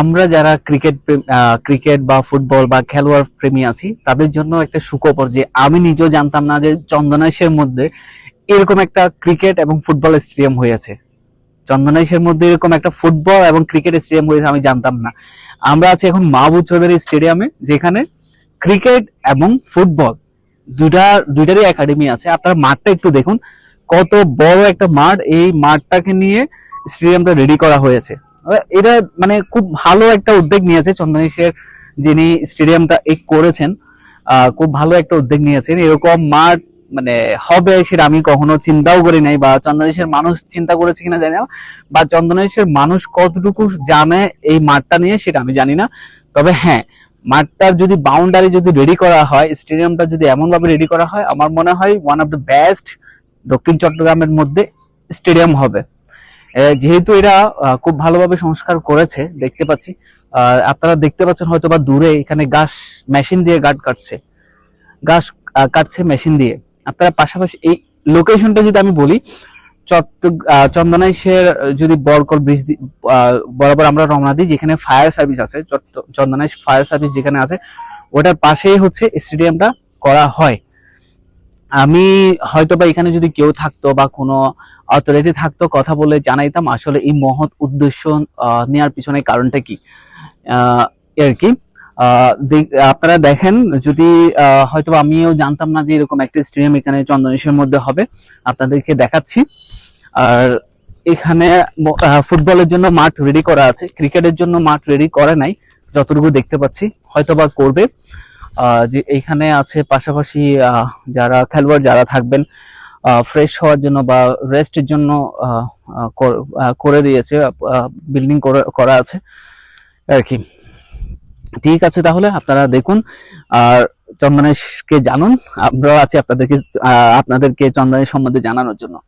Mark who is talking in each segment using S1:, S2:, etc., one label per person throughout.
S1: আমরা যারা cricket cricket বা ফুটবল বা খেলোয়াড় প্রেমী আছি, তাদের জন্য একটা সুখবর যে আমি নিজেও জানতাম না যে চন্দনাইশের মধ্যে এরকম একটা ক্রিকেট এবং ফুটবল স্টেডিয়াম হয়েছে। চন্দনাইশের মধ্যে এরকম একটা ফুটবল এবং ক্রিকেট স্টেডিয়াম হয়েছে আমি জানতাম না। আমরা আছি এখন মাহবুব চৌধুরী স্টেডিয়ামে যেখানে ক্রিকেট এবং ফুটবল দুটা, দুইটারই একাডেমি আছে। আপনারা মাঠটা একটু দেখুন। কত বড় একটা মাঠ, এই মাঠটাকে নিয়ে স্টেডিয়ামটা রেডি করা হয়েছে। এটা মানে খুব ভালো একটা উদ্যোগ নিয়েছে চন্দনেশের যিনি স্টেডিয়ামটা এই করেছেন। খুব ভালো একটা উদ্যোগ নিয়েছেন। এরকম মাঠ মানে হবে সেটা আমি কখনো চিন্তাও করি নাই বা চন্দনেশের মানুষ চিন্তা করেছে কিনা জানি না, বা চন্দনেশের মানুষ কতটুকু জানে এই মাঠটা নিয়ে সেটা আমি জানি না। তবে হ্যাঁ মাঠটার যদি বাউন্ডারি যদি রেডি করা হয়, স্টেডিয়ামটা যদি এমন ভাবে রেডি করা হয়, আমার মনে হয় ওয়ান অফ দ্য বেস্ট দক্ষিণ চট্টগ্রামের মধ্যে স্টেডিয়াম হবে। যেহেতু এরা খুব ভালোভাবে সংস্কার করেছে, দেখতে পাচ্ছি। আপনারা দেখতে পাচ্ছেন হয়তো বা দূরে এখানে গাছ, মেশিন দিয়ে গাছ কাটছে। গাছ কাটছে মেশিন দিয়ে। আপনারা পাশাপাশি এই লোকেশনটা যদি আমি বলি চন্দনাইশের যদি বরকল ব্রিজ বরাবর আমরা রওনা দিই, যেখানে ফায়ার সার্ভিস আছে চন্দনাইশ ফায়ার সার্ভিস যেখানে আছে, ওটার পাশেই হচ্ছে স্টেডিয়ামটা করা হয়। আমি হয়তো বা এখানে যদি কেউ থাকতো বা কোনো অথরিটি থাকতো, কথা বলে জানাইতাম আসলে এই মহৎ উদ্দেশ্য নেওয়ার পিছনে কারণটা কি? আর কি? আপনারা দেখেন যদি হয়তো আমিও জানতাম না যে এরকম একটা স্টেডিয়াম এখানে চন্দনেশের মধ্যে হবে, আপনাদেরকে দেখাচ্ছি। আর এখানে ফুটবলের জন্য মাঠ রেডি করা আছে ক্রিকেটের জন্য মাঠ রেডি করে নাই, যতটুকু দেখতে পাচ্ছি হয়তো বা করবে। যে এইখানে আছে পাশাপাশি যারা খেলোয়াড় যারা থাকবেন ফ্রেশ হওয়ার জন্য বা রেস্টের জন্য কর- দিয়েছে বিল্ডিং করা আছে আর কি। ঠিক আছে তাহলে আপনারা দেখুন, আর চন্দনেশকে জানুন, আমরাও আছি আপনাদেরকে আপনাদেরকে চন্দনের সম্বন্ধে জানানোর জন্য।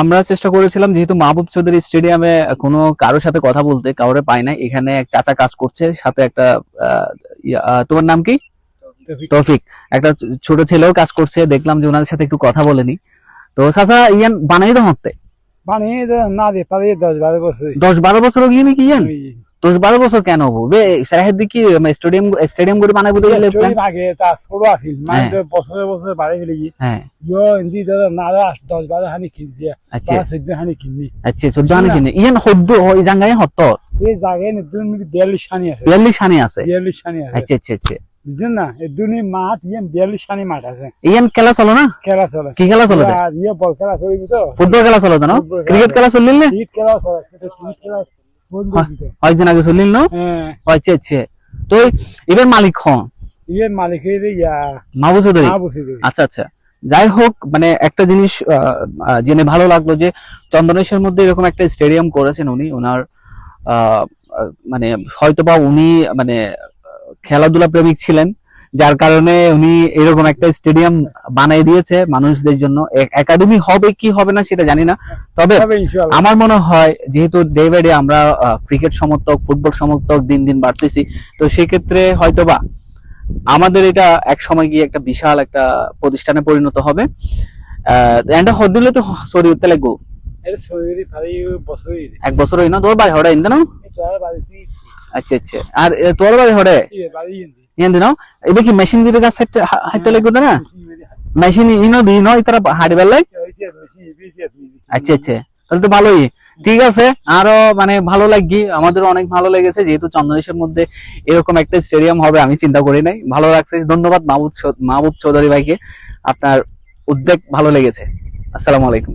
S1: আমরা চেষ্টা করেছিলাম যেহেতু মাহবুব চৌধুরী স্টেডিয়ামে কোনো কারোর সাথে কথা বলতে কাউরে পাই নাই এখানে এক চাচা কাজ করছে সাথে একটা তোমার নাম কি? তৌফিক। একটা ছোট ছেলেও কাজ করছে দেখলাম যে ওনাদের সাথে একটু কথা বলেনি। তো চাচা ইয়ান বানাই দাও হতে
S2: বানিয়ে না দে পারি দশ বারো বছর
S1: দশ বারো বছর গিয়ে নাকি ইয়ান? বারো বছর কেন হব? বে সাহেব দেখি স্টেডিয়াম স্টেডিয়াম করে গেলে
S2: আগে তা ছোট আছিল মানে বছরে বছরে বাড়ি ফেলে গিয়ে
S1: হ্যাঁ।
S2: ইয়ো হিন্দি দাদা না দা দশ বারো হানি কিন দিয়া
S1: আচ্ছা।
S2: হানি
S1: আচ্ছা চোদ্দ হানি কিনে ইয়ান হদ্দ ওই জাঙ্গাই হত্ত
S2: এই জায়গায় দুই মিনিট বিয়াল্লিশ হানি আছে।
S1: বিয়াল্লিশ হানি আছে?
S2: বিয়াল্লিশ হানি আছে।
S1: আচ্ছা আচ্ছা আচ্ছা।
S2: বুঝছেন না? এই দুনি মাঠ বিয়াল্লিশ হানি মাঠ আছে।
S1: ইয়ান খেলা চলো না?
S2: খেলা চলে।
S1: কি খেলা চলো
S2: ইয়ে বল খেলা
S1: ফুটবল খেলা চলো তো না?
S2: খেলা
S1: ক্রিকেট খেলা চললিল না?
S2: ক্রিকেট খেলা চলে ক্রিকেট খেলা
S1: কয়েকদিন আগে না?
S2: হ্যাঁ।
S1: আচ্ছা আচ্ছা তো এবার মালিক মাহবুব চৌধুরী আচ্ছা আচ্ছা। যাই হোক মানে একটা জিনিস জেনে ভালো লাগল যে চন্দনেশের মধ্যে এরকম একটা স্টেডিয়াম করেছেন উনি। ওনার মানে হয়তোবা উনি মানে খেলাধুলা প্রেমিক ছিলেন। যার কারণে উনি এরকম একটা স্টেডিয়াম বানাই দিয়েছে মানুষদের জন্য। একাডেমি হবে কি হবে না সেটা জানি না। তবে আমার মনে হয় যেহেতু ডে বাই ডে আমরা ক্রিকেট সমর্থক ফুটবল সমর্থক দিন দিন বাড়তেছি তো সেক্ষেত্রে হয়তোবা আমাদের এটা এক সময় গিয়ে একটা বিশাল একটা প্রতিষ্ঠানে পরিণত হবে। এন্ড হদিলে তো সরি লাগবো
S2: এটা বছরই।
S1: এক বছর হই না তোর বাড়ি ইন্দে না?
S2: এটা
S1: আচ্ছা আচ্ছা। আর তোর বাড়ি হড়ে কি মেশিন দিয়ে কাজ হাইতে লাগবে না? মেশিন ইনো দি ন ইতারা হাড়ি বেলাই আচ্ছা আচ্ছা। তাহলে তো ভালোই। ঠিক আছে। আরও মানে ভালো লাগি আমাদের অনেক ভালো লেগেছে। যেহেতু চন্দনেশের মধ্যে এরকম একটা স্টেডিয়াম হবে আমি চিন্তা করি নাই। ভালো লাগছে। ধন্যবাদ মাহবুব মাহবুব চৌধুরী ভাইকে। আপনার উদ্যোগ ভালো লেগেছে। আসসালামু আলাইকুম।